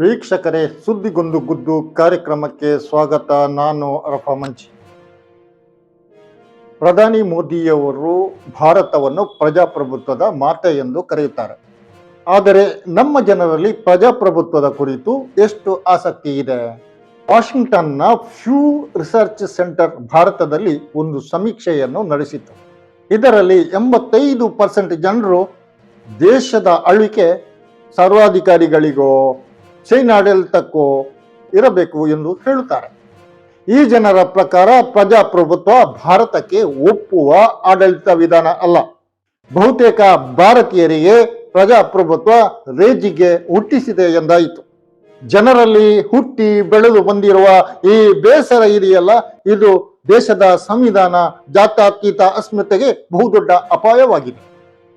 ವೀಕ್ಷಕರೇ, ಸುದ್ದಿಗೊಂದು ಗುದ್ದು ಕಾರ್ಯಕ್ರಮಕ್ಕೆ ಸ್ವಾಗತ. ನಾನು ಅರಫಾ ಮಂಚಿ. ಪ್ರಧಾನಿ ಮೋದಿಯವರು ಭಾರತವನ್ನು ಪ್ರಜಾಪ್ರಭುತ್ವದ ಮಾತೆ ಎಂದು ಕರೆಯುತ್ತಾರೆ. ಆದರೆ ನಮ್ಮ ಜನರಲ್ಲಿ ಪ್ರಜಾಪ್ರಭುತ್ವದ ಕುರಿತು ಎಷ್ಟು ಆಸಕ್ತಿ ಇದೆ? ವಾಷಿಂಗ್ಟನ್ನ ಫ್ಯೂ ರಿಸರ್ಚ್ ಸೆಂಟರ್ ಭಾರತದಲ್ಲಿ ಒಂದು ಸಮೀಕ್ಷೆಯನ್ನು ನಡೆಸಿತು ಇದರಲ್ಲಿ ಎಂಬತ್ತೈದು ಪರ್ಸೆಂಟ್ ಜನರು ದೇಶದ ಆಳ್ವಿಕೆ ಸರ್ವಾಧಿಕಾರಿಗಳಿಗೋ ಚೈನಾಡಳಿತಕ್ಕೋ ಇರಬೇಕು ಎಂದು ಹೇಳುತ್ತಾರೆ. ಈ ಜನರ ಪ್ರಕಾರ ಪ್ರಜಾಪ್ರಭುತ್ವ ಭಾರತಕ್ಕೆ ಒಪ್ಪುವ ಆಡಳಿತ ವಿಧಾನ ಅಲ್ಲ. ಬಹುತೇಕ ಭಾರತೀಯರಿಗೆ ಪ್ರಜಾಪ್ರಭುತ್ವ ರೇಜಿಗೆ ಹುಟ್ಟಿಸಿದೆ ಎಂದಾಯಿತು. ಜನರಲ್ಲಿ ಹುಟ್ಟಿ ಬೆಳೆದು ಬಂದಿರುವ ಈ ಬೇಸರ ಇದೆಯಲ್ಲ, ಇದು ದೇಶದ ಸಂವಿಧಾನ ಜಾತ್ಯತೀತ ಅಸ್ಮಿತೆಗೆ ಬಹುದೊಡ್ಡ ಅಪಾಯವಾಗಿದೆ.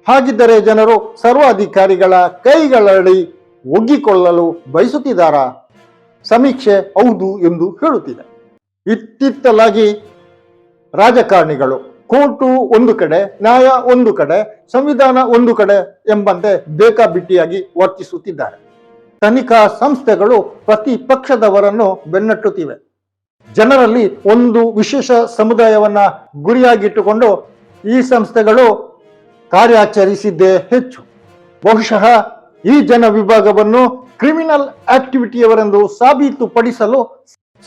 ಹಾಗಿದ್ದರೆ ಜನರು ಸರ್ವಾಧಿಕಾರಿಗಳ ಕೈಗಳಡಿ ಒಗ್ಗಿಕೊಳ್ಳಲು ಬಯಸುತ್ತಿದ್ದಾರಾ? ಸಮೀಕ್ಷೆ ಹೌದು ಎಂದು ಹೇಳುತ್ತಿದೆ. ಇತ್ತಿತ್ತಲಾಗಿ ರಾಜಕಾರಣಿಗಳು, ಕೋರ್ಟು ಒಂದು ಕಡೆ, ನ್ಯಾಯ ಒಂದು ಕಡೆ, ಸಂವಿಧಾನ ಒಂದು ಕಡೆ ಎಂಬಂತೆ ಬೇಕಾಬಿಟ್ಟಿಯಾಗಿ ವರ್ತಿಸುತ್ತಿದ್ದಾರೆ. ತನಿಖಾ ಸಂಸ್ಥೆಗಳು ಪ್ರತಿ ಪಕ್ಷದವರನ್ನು ಬೆನ್ನಟ್ಟುತ್ತಿವೆ. ಜನರಲ್ಲಿ ಒಂದು ವಿಶೇಷ ಸಮುದಾಯವನ್ನ ಗುರಿಯಾಗಿಟ್ಟುಕೊಂಡು ಈ ಸಂಸ್ಥೆಗಳು ಕಾರ್ಯಾಚರಿಸಿದ್ದೇ ಹೆಚ್ಚು. ಬಹುಶಃ ಈ ಜನ ವಿಭಾಗವನ್ನು ಕ್ರಿಮಿನಲ್ ಆಕ್ಟಿವಿಟಿಯವರೆಂದು ಸಾಬೀತುಪಡಿಸಲು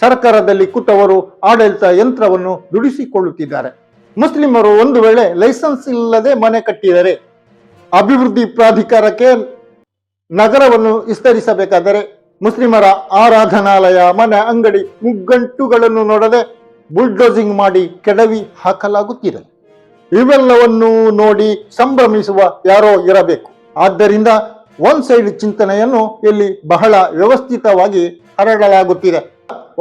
ಸರ್ಕಾರದಲ್ಲಿ ಕುಟ್ಟವರು ಆಡಳಿತ ಯಂತ್ರವನ್ನು ದುಡಿಸಿಕೊಳ್ಳುತ್ತಿದ್ದಾರೆ. ಮುಸ್ಲಿಮರು ಒಂದು ವೇಳೆ ಲೈಸೆನ್ಸ್ ಇಲ್ಲದೆ ಮನೆ ಕಟ್ಟಿದರೆ ಅಭಿವೃದ್ಧಿ ಪ್ರಾಧಿಕಾರಕ್ಕೆ ನಗರವನ್ನು ವಿಸ್ತರಿಸಬೇಕಾದರೆ ಮುಸ್ಲಿಮರ ಆರಾಧನಾಲಯ, ಮನೆ, ಅಂಗಡಿ ಮುಗ್ಗಂಟುಗಳನ್ನು ನೋಡದೆ ಬುಲ್ಡೋಸಿಂಗ್ ಮಾಡಿ ಕೆಡವಿ ಹಾಕಲಾಗುತ್ತಿದೆ. ಇವೆಲ್ಲವನ್ನೂ ನೋಡಿ ಸಂಭ್ರಮಿಸುವ ಯಾರೋ ಇರಬೇಕು. ಆದ್ದರಿಂದ ಒನ್ ಸೈಡ್ ಚಿಂತನೆಯನ್ನು ಇಲ್ಲಿ ಬಹಳ ವ್ಯವಸ್ಥಿತವಾಗಿ ಹರಡಲಾಗುತ್ತಿದೆ.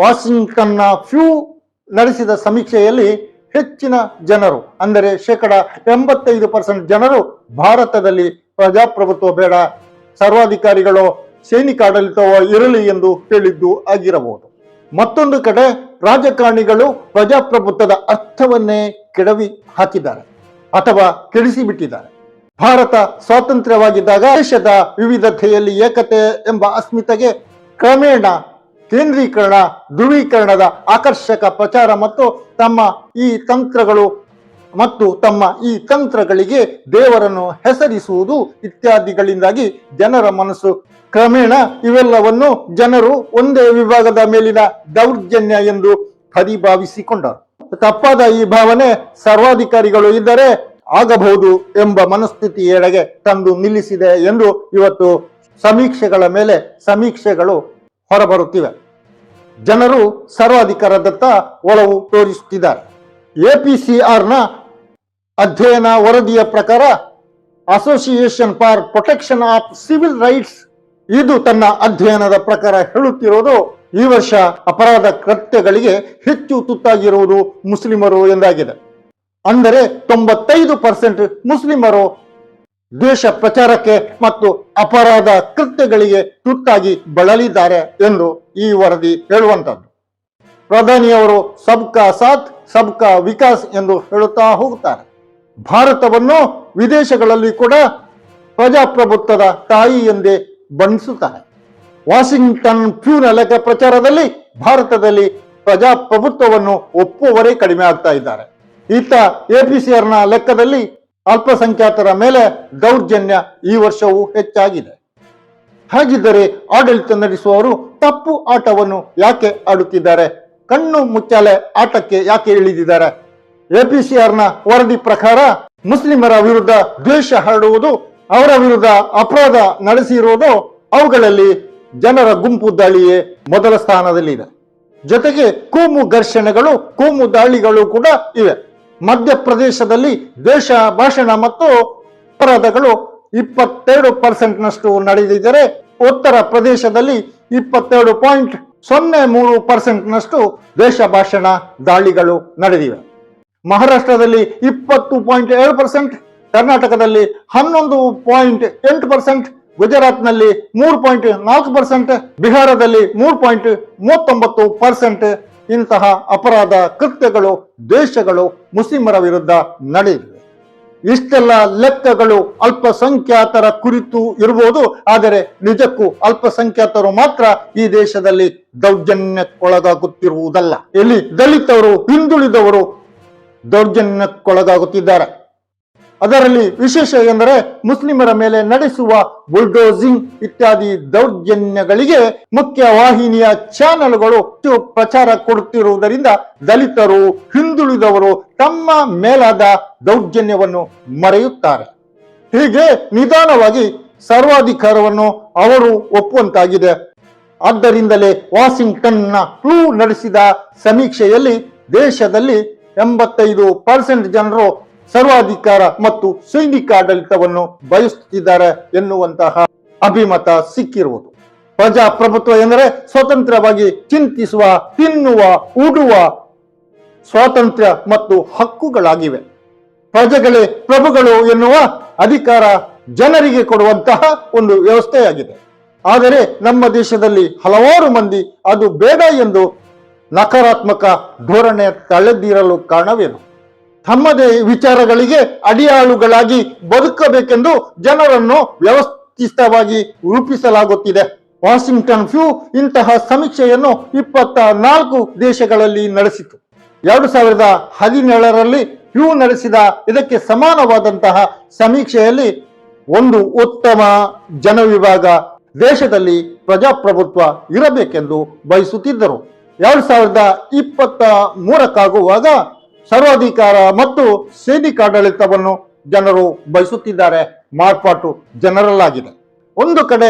ವಾಷಿಂಗ್ಟನ್ನ ಫ್ಯೂ ನಡೆಸಿದ ಸಮೀಕ್ಷೆಯಲ್ಲಿ ಹೆಚ್ಚಿನ ಜನರು, ಅಂದರೆ ಶೇಕಡ ಎಂಬತ್ತೈದು ಪರ್ಸೆಂಟ್ ಜನರು ಭಾರತದಲ್ಲಿ ಪ್ರಜಾಪ್ರಭುತ್ವ ಬೇಡ, ಸರ್ವಾಧಿಕಾರಿಗಳು ಸೈನಿಕ ಆಡಳಿತವೋ ಇರಲಿ ಎಂದು ಹೇಳಿದ್ದು ಆಗಿರಬಹುದು. ಮತ್ತೊಂದು ಕಡೆ ರಾಜಕಾರಣಿಗಳು ಪ್ರಜಾಪ್ರಭುತ್ವದ ಅರ್ಥವನ್ನೇ ಕೆಡವಿ ಹಾಕಿದ್ದಾರೆ ಅಥವಾ ಕೆಡಿಸಿಬಿಟ್ಟಿದ್ದಾರೆ. ಭಾರತ ಸ್ವಾತಂತ್ರ್ಯವಾಗಿದ್ದಾಗ ದೇಶದ ವಿವಿಧತೆಯಲ್ಲಿ ಏಕತೆ ಎಂಬ ಅಸ್ಮಿತೆಗೆ ಕ್ರಮೇಣ ಕೇಂದ್ರೀಕರಣ, ಧ್ರುವೀಕರಣದ ಆಕರ್ಷಕ ಪ್ರಚಾರ ಮತ್ತು ತಮ್ಮ ಈ ತಂತ್ರಗಳು ಮತ್ತು ತಮ್ಮ ಈ ತಂತ್ರಗಳಿಗೆ ದೇವರನ್ನು ಹೆಸರಿಸುವುದು ಇತ್ಯಾದಿಗಳಿಂದಾಗಿ ಜನರ ಮನಸ್ಸು. ಕ್ರಮೇಣ ಇವೆಲ್ಲವನ್ನು ಜನರು ಒಂದೇ ವಿಭಾಗದ ಮೇಲಿನ ದೌರ್ಜನ್ಯ ಎಂದು ಪರಿಭಾವಿಸಿಕೊಂಡರು. ತಪ್ಪಾದ ಈ ಭಾವನೆ ಸರ್ವಾಧಿಕಾರಿಗಳು ಇದ್ದರೆ ಆಗಬಹುದು ಎಂಬ ಮನಸ್ಥಿತಿ ಮನಸ್ಥಿತಿಯೆಡೆಗೆ ತಂದು ನಿಲ್ಲಿಸಿದೆ ಎಂದು ಇವತ್ತು ಸಮೀಕ್ಷೆಗಳ ಮೇಲೆ ಸಮೀಕ್ಷೆಗಳು ಹೊರಬರುತ್ತಿವೆ. ಜನರು ಸರ್ವಾಧಿಕಾರದತ್ತ ಒಲವು ತೋರಿಸುತ್ತಿದ್ದಾರೆ. ಎಪಿಸಿಆರ್ನ ಅಧ್ಯಯನ ವರದಿಯ ಪ್ರಕಾರ association for protection of civil rights ಇದು ತನ್ನ ಅಧ್ಯಯನದ ಪ್ರಕಾರ ಹೇಳುತ್ತಿರುವುದು ಈ ವರ್ಷ ಅಪರಾಧ ಕೃತ್ಯಗಳಿಗೆ ಹೆಚ್ಚು ತುತ್ತಾಗಿರುವುದು ಮುಸ್ಲಿಮರು ಎಂದಾಗಿದೆ. ಅಂದರೆ ತೊಂಬತ್ತೈದು ಪರ್ಸೆಂಟ್ ಮುಸ್ಲಿಮರು ದ್ವೇಷ ಪ್ರಚಾರಕ್ಕೆ ಮತ್ತು ಅಪರಾಧ ಕೃತ್ಯಗಳಿಗೆ ತುತ್ತಾಗಿ ಬಳಲಿದ್ದಾರೆ ಎಂದು ಈ ವರದಿ ಹೇಳುವಂತದ್ದು ಪ್ರಧಾನಿಯವರು ಸಬ್ ಸಬ್ಕಾ ಸಾಥ್, ಸಬ್ಕಾ ವಿಕಾಸ್ ಎಂದು ಹೇಳುತ್ತಾ ಹೋಗುತ್ತಾರೆ. ಭಾರತವನ್ನು ವಿದೇಶಗಳಲ್ಲಿ ಕೂಡ ಪ್ರಜಾಪ್ರಭುತ್ವದ ತಾಯಿ ಎಂದೇ ಬಣ್ಣಿಸುತ್ತಾರೆ. ವಾಷಿಂಗ್ಟನ್ ಫ್ಯೂನ ಲೆಕ್ಕ ಪ್ರಚಾರದಲ್ಲಿ ಭಾರತದಲ್ಲಿ ಪ್ರಜಾಪ್ರಭುತ್ವವನ್ನು ಒಪ್ಪುವವರೇ ಕಡಿಮೆ ಆಗ್ತಾ ಇದ್ದಾರೆ. ಈತ ಎಪಿಸಿಆರ್ನ ಲೆಕ್ಕದಲ್ಲಿ ಅಲ್ಪಸಂಖ್ಯಾತರ ಮೇಲೆ ದೌರ್ಜನ್ಯ ಈ ವರ್ಷವೂ ಹೆಚ್ಚಾಗಿದೆ. ಹಾಗಿದ್ದರೆ ಆಡಳಿತ ನಡೆಸುವವರು ತಪ್ಪು ಆಟವನ್ನು ಯಾಕೆ ಆಡುತ್ತಿದ್ದಾರೆ? ಕಣ್ಣು ಮುಚ್ಚಾಲೆ ಆಟಕ್ಕೆ ಯಾಕೆ ಇಳಿದಿದ್ದಾರೆ? ಎಪಿಸಿಆರ್ನ ವರದಿ ಪ್ರಕಾರ ಮುಸ್ಲಿಮರ ವಿರುದ್ಧ ದ್ವೇಷ ಹರಡುವುದು ಅವರ ವಿರುದ್ಧ ಅಪರಾಧ ನಡೆಸಿರುವುದು ಅವುಗಳಲ್ಲಿ ಜನರ ಗುಂಪು ದಾಳಿಯೇ ಮೊದಲ ಸ್ಥಾನದಲ್ಲಿದೆ. ಜೊತೆಗೆ ಕೋಮು ಘರ್ಷಣೆಗಳು, ಕೋಮು ದಾಳಿಗಳು ಕೂಡ ಇವೆ. ಮಧ್ಯಪ್ರದೇಶದಲ್ಲಿ ದೇಶ ಭಾಷಣ ಮತ್ತು ಅಪರಾಧಗಳು ಇಪ್ಪತ್ತೆರಡು ಪರ್ಸೆಂಟ್ನಷ್ಟು ನಡೆದಿದ್ದರೆ ಉತ್ತರ ಪ್ರದೇಶದಲ್ಲಿ ಇಪ್ಪತ್ತೆರಡು ಪಾಯಿಂಟ್ ಸೊನ್ನೆ ಮೂರು ಪರ್ಸೆಂಟ್ ನಷ್ಟು ದೇಶ ಭಾಷಣ ದಾಳಿಗಳು ನಡೆದಿವೆ. ಮಹಾರಾಷ್ಟ್ರದಲ್ಲಿ ಇಪ್ಪತ್ತು ಪಾಯಿಂಟ್ ಏಳು ಪರ್ಸೆಂಟ್, ಕರ್ನಾಟಕದಲ್ಲಿ ಹನ್ನೊಂದು ಪಾಯಿಂಟ್ ಎಂಟು ಪರ್ಸೆಂಟ್, ಗುಜರಾತ್ನಲ್ಲಿ ಮೂರು ಪಾಯಿಂಟ್ ನಾಲ್ಕು ಪರ್ಸೆಂಟ್, ಬಿಹಾರದಲ್ಲಿ ಮೂರು ಪಾಯಿಂಟ್ ಮೂವತ್ತೊಂಬತ್ತು ಪರ್ಸೆಂಟ್ ಇಂತಹ ಅಪರಾಧ ಕೃತ್ಯಗಳು ದೇಶಗಳು ಮುಸ್ಲಿಮರ ವಿರುದ್ಧ ನಡೆಯಲಿವೆ ಇಷ್ಟೆಲ್ಲ ಲೆಕ್ಕಗಳು ಅಲ್ಪಸಂಖ್ಯಾತರ ಕುರಿತು ಇರಬಹುದು ಆದರೆ ನಿಜಕ್ಕೂ ಅಲ್ಪಸಂಖ್ಯಾತರು ಮಾತ್ರ ಈ ದೇಶದಲ್ಲಿ ದೌರ್ಜನ್ಯಕ್ಕೊಳಗಾಗುತ್ತಿರುವುದಲ್ಲ. ಇಲ್ಲಿ ದಲಿತರು ಹಿಂದುಳಿದವರು ದೌರ್ಜನ್ಯಕ್ಕೊಳಗಾಗುತ್ತಿದ್ದಾರೆ. ಅದರಲ್ಲಿ ವಿಶೇಷ ಎಂದರೆ ಮುಸ್ಲಿಮರ ಮೇಲೆ ನಡೆಸುವ ಬುಲ್ಡೋಸಿಂಗ್ ಇತ್ಯಾದಿ ದೌರ್ಜನ್ಯಗಳಿಗೆ ಮುಖ್ಯ ವಾಹಿನಿಯ ಚಾನೆಲ್ಗಳು ಪ್ರಚಾರ ಕೊಡುತ್ತಿರುವುದರಿಂದ ದಲಿತರು, ಹಿಂದುಳಿದವರು ತಮ್ಮ ಮೇಲಾದ ದೌರ್ಜನ್ಯವನ್ನು ಮರೆಯುತ್ತಾರೆ. ಹೀಗೆ ನಿಧಾನವಾಗಿ ಸರ್ವಾಧಿಕಾರವನ್ನು ಅವರು ಒಪ್ಪುವಂತಾಗಿದೆ. ಆದ್ದರಿಂದಲೇ ವಾಷಿಂಗ್ಟನ್ನ ಫ್ಲೂ ನಡೆಸಿದ ಸಮೀಕ್ಷೆಯಲ್ಲಿ ದೇಶದಲ್ಲಿ ಎಂಬತ್ತೈದು ಪರ್ಸೆಂಟ್ ಜನರು ಸರ್ವಾಧಿಕಾರ ಮತ್ತು ಸೈನಿಕ ಆಡಳಿತವನ್ನು ಬಯಸುತ್ತಿದ್ದಾರೆ ಎನ್ನುವಂತಹ ಅಭಿಮತ ಸಿಕ್ಕಿರುವುದು. ಪ್ರಜಾಪ್ರಭುತ್ವ ಎಂದರೆ ಸ್ವತಂತ್ರವಾಗಿ ಚಿಂತಿಸುವ, ತಿನ್ನುವ, ಉಡುವ ಸ್ವಾತಂತ್ರ್ಯ ಮತ್ತು ಹಕ್ಕುಗಳಾಗಿವೆ. ಪ್ರಜೆಗಳೇ ಪ್ರಭುಗಳು ಎನ್ನುವ ಅಧಿಕಾರ ಜನರಿಗೆ ಕೊಡುವಂತಹ ಒಂದು ವ್ಯವಸ್ಥೆಯಾಗಿದೆ. ಆದರೆ ನಮ್ಮ ದೇಶದಲ್ಲಿ ಹಲವಾರು ಮಂದಿ ಅದು ಬೇಡ ಎಂದು ನಕಾರಾತ್ಮಕ ಧೋರಣೆ ತಳೆದಿರಲು ಕಾರಣವೇನು? ತಮ್ಮದೇ ವಿಚಾರಗಳಿಗೆ ಅಡಿಯಾಳುಗಳಾಗಿ ಬದುಕಬೇಕೆಂದು ಜನರನ್ನು ವ್ಯವಸ್ಥಿತವಾಗಿ ರೂಪಿಸಲಾಗುತ್ತಿದೆ. ವಾಷಿಂಗ್ಟನ್ ಫ್ಯೂ ಇಂತಹ ಸಮೀಕ್ಷೆಯನ್ನು ಇಪ್ಪತ್ತ ನಾಲ್ಕು ದೇಶಗಳಲ್ಲಿ ನಡೆಸಿತು. ಎರಡು ಸಾವಿರದ ಹದಿನೇಳರಲ್ಲಿ ಫ್ಯೂ ನಡೆಸಿದ ಇದಕ್ಕೆ ಸಮಾನವಾದಂತಹ ಸಮೀಕ್ಷೆಯಲ್ಲಿ ಒಂದು ಉತ್ತಮ ಜನವಿಭಾಗ ದೇಶದಲ್ಲಿ ಪ್ರಜಾಪ್ರಭುತ್ವ ಇರಬೇಕೆಂದು ಬಯಸುತ್ತಿದ್ದರು. ಎರಡು ಸಾವಿರದ ಇಪ್ಪತ್ತ ಮೂರಕ್ಕಾಗುವಾಗ ಸರ್ವಾಧಿಕಾರ ಮತ್ತು ಸೈನಿಕಾಡಳಿತವನ್ನು ಜನರು ಬಯಸುತ್ತಿದ್ದಾರೆ. ಮಾರ್ಪಾಟು ಜನರಲ್ಲಾಗಿದೆ ಒಂದು ಕಡೆ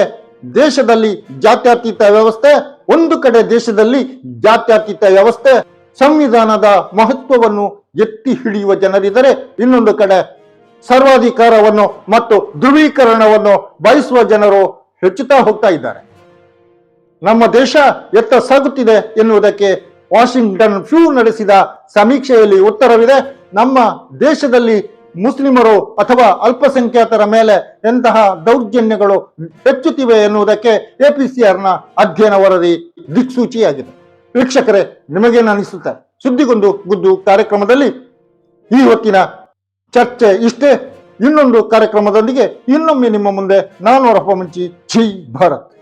ದೇಶದಲ್ಲಿ ಜಾತ್ಯತೀತ ವ್ಯವಸ್ಥೆ, ಒಂದು ಕಡೆ ದೇಶದಲ್ಲಿ ಜಾತ್ಯತೀತ ವ್ಯವಸ್ಥೆ. ಸಂವಿಧಾನದ ಮಹತ್ವವನ್ನು ಎತ್ತಿ ಹಿಡಿಯುವ ಜನರಿದ್ದರೆ. ಇನ್ನೊಂದು ಕಡೆ ಸರ್ವಾಧಿಕಾರವನ್ನು ಮತ್ತು ಧ್ರುವೀಕರಣವನ್ನು ಬಯಸುವ ಜನರು ಹೆಚ್ಚುತ್ತಾ ಹೋಗ್ತಾ ಇದ್ದಾರೆ. ನಮ್ಮ ದೇಶ ಎತ್ತ ಸಾಗುತ್ತಿದೆ ಎನ್ನುವುದಕ್ಕೆ ವಾಷಿಂಗ್ಟನ್ ಫ್ಯೂ ನಡೆಸಿದ ಸಮೀಕ್ಷೆಯಲ್ಲಿ ಉತ್ತರವಿದೆ, ನಮ್ಮ ದೇಶದಲ್ಲಿ ಮುಸ್ಲಿಮರು ಅಥವಾ ಅಲ್ಪಸಂಖ್ಯಾತರ ಮೇಲೆ ಎಂತಹ ದೌರ್ಜನ್ಯಗಳು ಹೆಚ್ಚುತ್ತಿವೆ ಎನ್ನುವುದಕ್ಕೆ ಎಪಿಸಿಆರ್ನ ಅಧ್ಯಯನ ವರದಿ ದಿಕ್ಸೂಚಿಯಾಗಿದೆ. ವೀಕ್ಷಕರೇ ನಿಮಗೇನು ಅನಿಸುತ್ತೆ ಸುದ್ದಿಗೊಂದು ಗುದ್ದು ಕಾರ್ಯಕ್ರಮದಲ್ಲಿ ಈ ಹೊತ್ತಿನ ಚರ್ಚೆ ಇಷ್ಟೇ. ಇನ್ನೊಂದು ಕಾರ್ಯಕ್ರಮದೊಂದಿಗೆ ಇನ್ನೊಮ್ಮೆ ನಿಮ್ಮ ಮುಂದೆ ನಾನು ರಪ್ಪ ಮುಂಚಿ ಛೀ ಭಾರತ್.